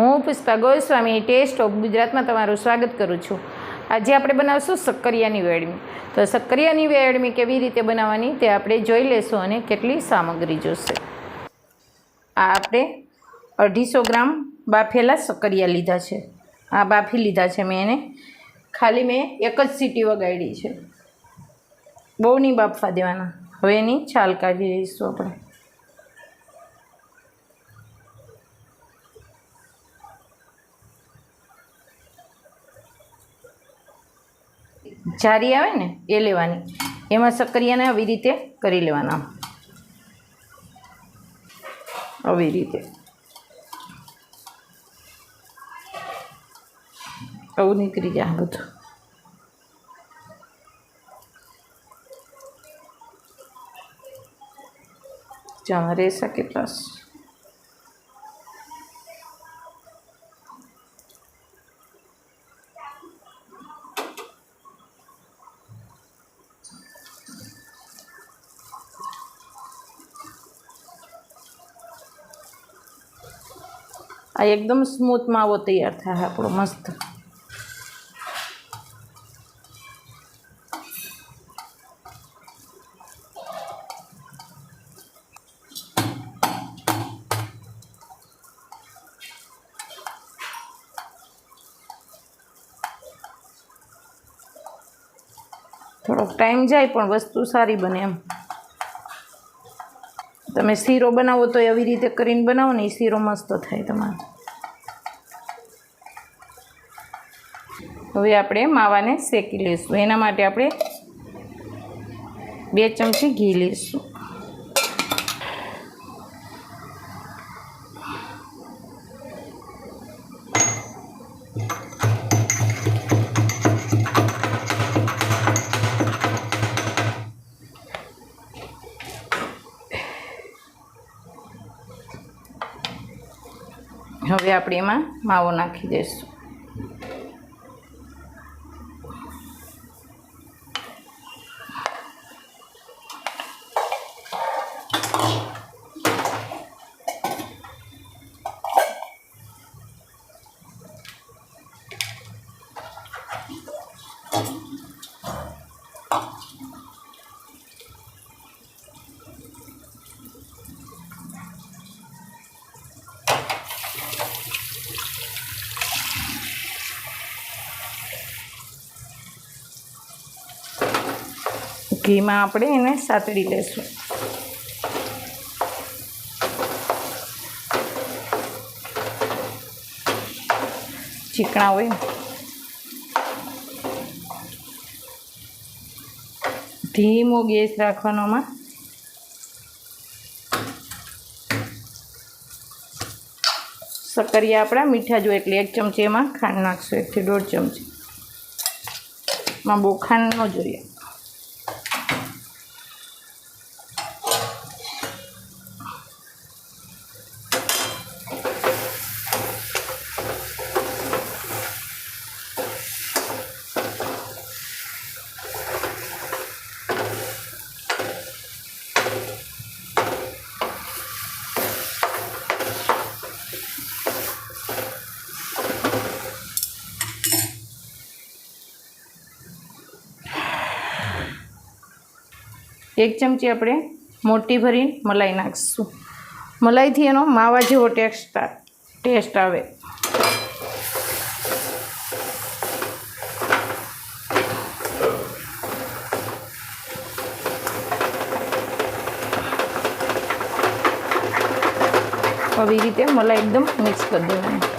હું Pushpa Goswami, test of ગુજરાતમાં તમારું સ્વાગત કરું છું. આજે આપણે બનાવશું સક્કરિયાની વેડમી. તો સક્કરિયાની વેડમી કેવી રીતે બનાવવાની તે આપણે જોઈ લેશું અને કેટલી સામગ્રી જોશે. આ આપણે અઢીસો ગ્રામ બાફેલા સક્કરિયા લીધા છે. આ બાફી લીધા છે મેં એને. ખાલી મેં એક જ સીટી વગાડી છે. બહુ નહીં બાફવા દેવાના. હવે એની છાલ કાઢી લઈશું આપણે. જારી આવે ને, એ લેવાની. એમાં શક્કરિયાને આવી રીતે કરી લેવાના. આવી રીતે. આવું નીકળી જાય બધું. ચામાં રેસા કેટલા આ એકદમ સ્મૂથ માવો તૈયાર થાય આપણો મસ્ત. થોડોક ટાઈમ જાય પણ વસ્તુ સારી બને એમ. તમે શીરો બનાવો તો આવી રીતે કરીને બનાવો ને એ શીરો મસ્ત થાય તમારો. હવે આપણે માવાને શેકી લઈશું. એના માટે આપણે બે ચમચી ઘી લઈશું. હવે આપણે એમાં માવો નાખી દઈશું. ઘીમાં આપણે એને સાતડી લેશું. ચીકણા હોય. ધીમો ગેસ રાખવાનો આમાં સક્કરિયા આપણા મીઠા જો એટલે એક ચમચી એમાં ખાંડ નાખશું એકથી દોઢ ચમચી. માં બહુ ખાંડ ન જોઈએ. એક ચમચી આપણે મોટી ભરીને મલાઈ નાખીશું. મલાઈથી એનો માવા જેવો ટેસ્ટ ટેસ્ટ આવે. આવી રીતે મલાઈ એકદમ મિક્સ કરી દેવાની.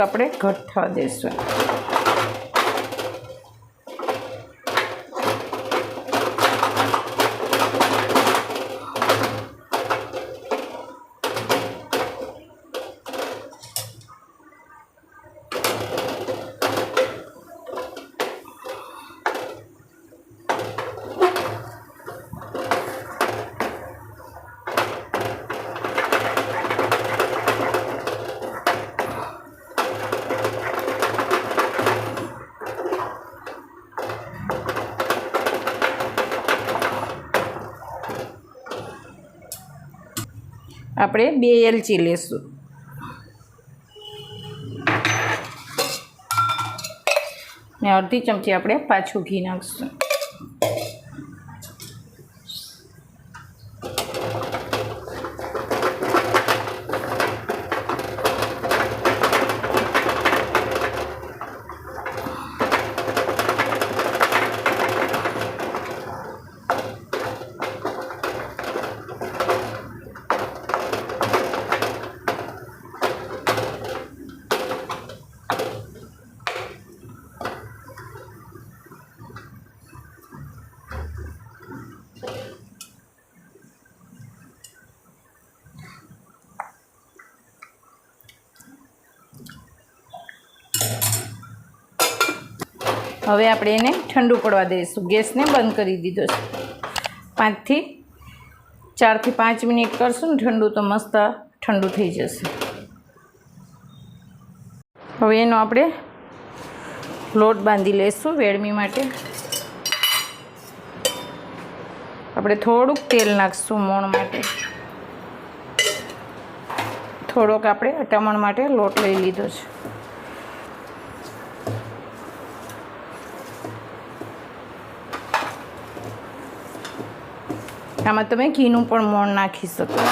આપણે ઘટ થવા દઈશું આપણે બે એલચી લેશું. ને અડધી ચમચી આપણે પાછું ઘી નાખશું. હવે આપણે એને ઠંડુ પડવા દઈશું. ગેસને બંધ કરી દીધો છે. પાંચથી ચારથી પાંચ મિનિટ કરશું ને ઠંડુ તો મસ્ત ઠંડુ થઈ જશે. હવે એનો આપણે લોટ બાંધી લઈશું વેડમી માટે. આપણે થોડુંક તેલ નાખશું મોણ માટે. થોડોક આપણે અટામણ માટે લોટ લઈ લીધો છે. આમાં તમે ઘીનું પણ મોણ નાખી શકો.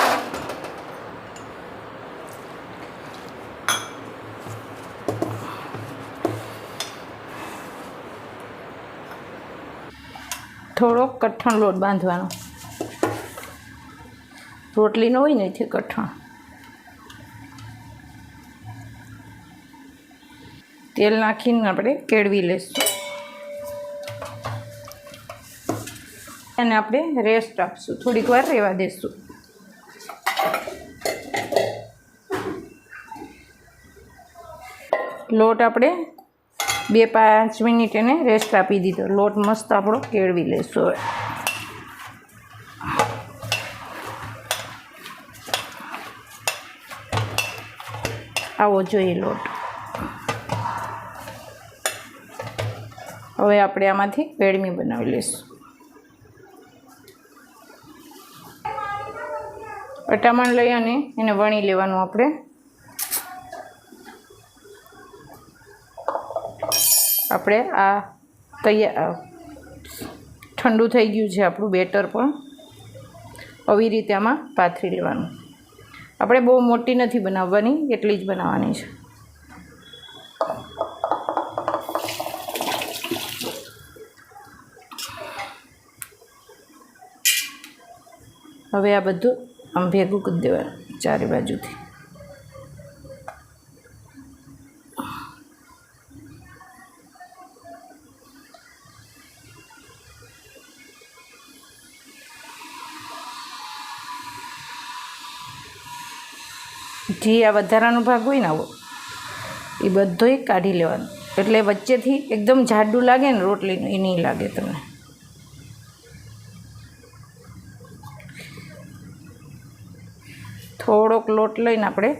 થોડોક કઠણ લોટ બાંધવાનો. રોટલીનો હોય ને એથી કઠણ. તેલ નાખીને આપણે કેળવી લઈશું અને આપણે રેસ્ટ આપશું. થોડીક વાર રહેવા દઈશું લોટ આપણે બે પાંચ મિનિટ એને રેસ્ટ આપી દીધો. લોટ મસ્ત આપણો કેળવી લઈશું હવે. આવો જોઈએ લોટ. હવે આપણે આમાંથી વેડમી બનાવી લઈશું અટામણ લઈ અને એને વણી લેવાનું આપણે. આપણે આ તૈયાર ઠંડુ થઈ ગયું છે આપણું બેટર પણ. આવી રીતે આમાં પાથરી લેવાનું. આપણે બહુ મોટી નથી બનાવવાની, એટલી જ બનાવવાની છે. હવે આ બધું આમ ભેગું કરી દેવાનું ચારે બાજુથી. જે આ વધારાનો ભાગ હોય ને આવો, એ બધોય કાઢી લેવાનો. એટલે વચ્ચેથી એકદમ જાડું લાગે ને રોટલીનું, એ નહીં લાગે તમને. થોડોક લોટ લઈને આપણે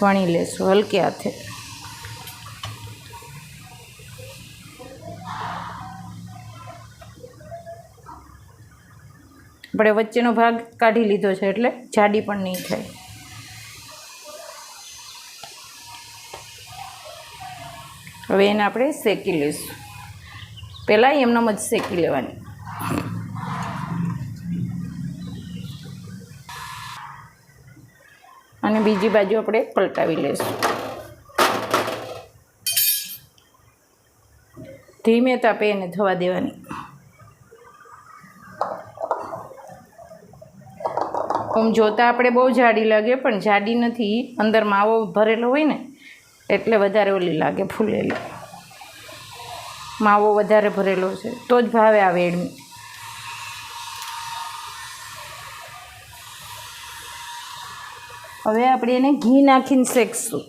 વણી લેશું હલકે હાથે. આપણે વચ્ચેનો ભાગ કાઢી લીધો છે એટલે જાડી પણ નહીં થાય. હવે એને આપણે શેકી લઈશું પહેલાં એમનામ જ શેકી લેવાની અને બીજી બાજુ આપણે પલટાવી લઈશું. ધીમે તાપે એને થવા દેવાની. આમ જોતાં આપણે બહુ જાડી લાગે, પણ જાડી નથી. અંદર માવો ભરેલો હોય ને, એટલે વધારે ઓલી લાગે ફૂલેલી. માવો વધારે ભરેલો છે. તો જ ભાવે આવે વેડમી હવે આપણે એને ઘી નાખીને શેકશું.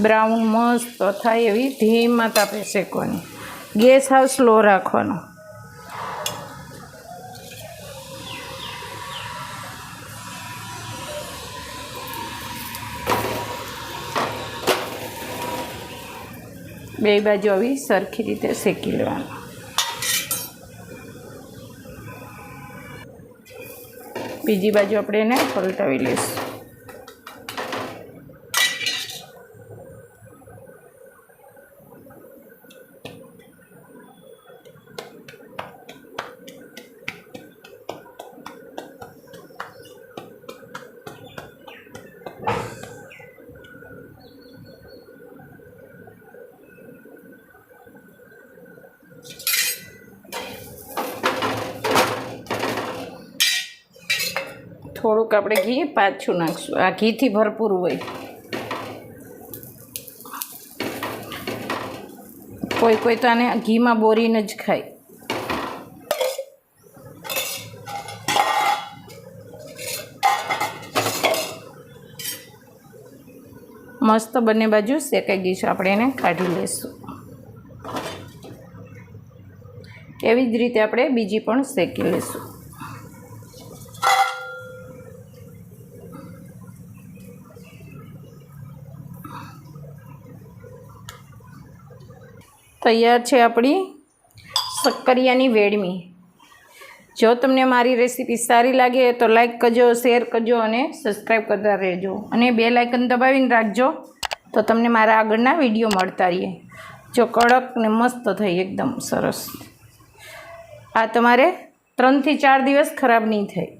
બ્રાઉન મસ્ત થાય એવી ધીમા તાપે શેકવાની. ગેસ હાવ સ્લો રાખવાનો. બે બાજુ આવી સરખી રીતે શેકી લેવાનું. બીજી બાજુ આપણે એને પલટાવી લઈશું. થોડુંક આપણે ઘી પાછું નાખશું. આ ઘીથી ભરપૂર હોય. કોઈ કોઈ તો આને ઘીમાં બોરીને જ ખાય. મસ્ત બંને બાજુ શેકાઈ ગઈ છે આપણે એને કાઢી લઈશું. એવી જ રીતે આપણે બીજી પણ શેકી લઈશું. તૈયાર છે આપણી શક્કરિયાની વેડમી. જો તમને મારી રેસીપી સારી લાગે તો લાઈક કરજો, શેર કરજો અને સબસ્ક્રાઈબ કરતા રહેજો. અને બે લાઇકન દબાવીને રાખજો તો તમને મારા આગળના વીડિયો મળતા રહીએ. જો કડક ને મસ્ત થઈ એકદમ સરસ. આ તમારે ત્રણથી ચાર દિવસ ખરાબ નહીં થાય.